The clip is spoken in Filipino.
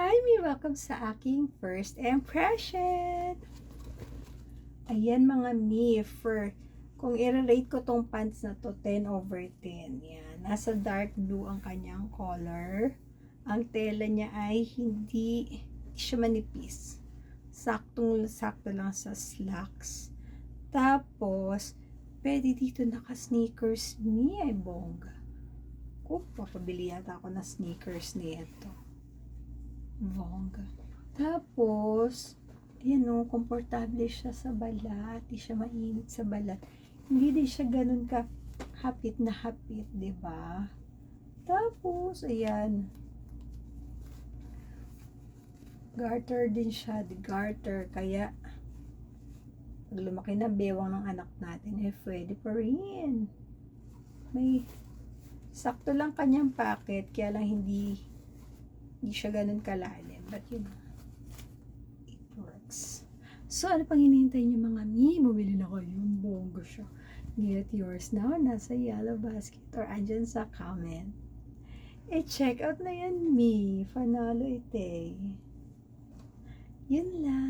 Hi, me! Welcome sa aking first impression! Ayan mga me, for kung i-rate ko tong pants na to, 10 over 10. Yan. Nasa dark blue ang kanyang color. Ang tela niya ay hindi, hindi siya manipis. Saktong sakto lang sa slacks. Tapos, pwede dito naka-sneakers me ay bongga. Ko, papabili yata ako na sneakers nito. Bongga. Tapos, ayan o, komportable siya sa balat. Di siya mainit sa balat. Hindi din siya ganun ka hapit na hapit, ba? Tapos, ayan. Garter din siya, di garter. Kaya, pag lumaki na bewang ng anak natin, eh, pwede pa rin. May, sakto lang kanyang packet, kaya lang hindi, hindi siya ganun kalalim. But, you know, it works. So, ano pang hinihintay niyo mga mi? Bumili na kayo. Bongga siya. Get yours now. Nasa yellow basket or andyan sa comment. Eh, check out na yan, mi. Panalo ite. Yun lang.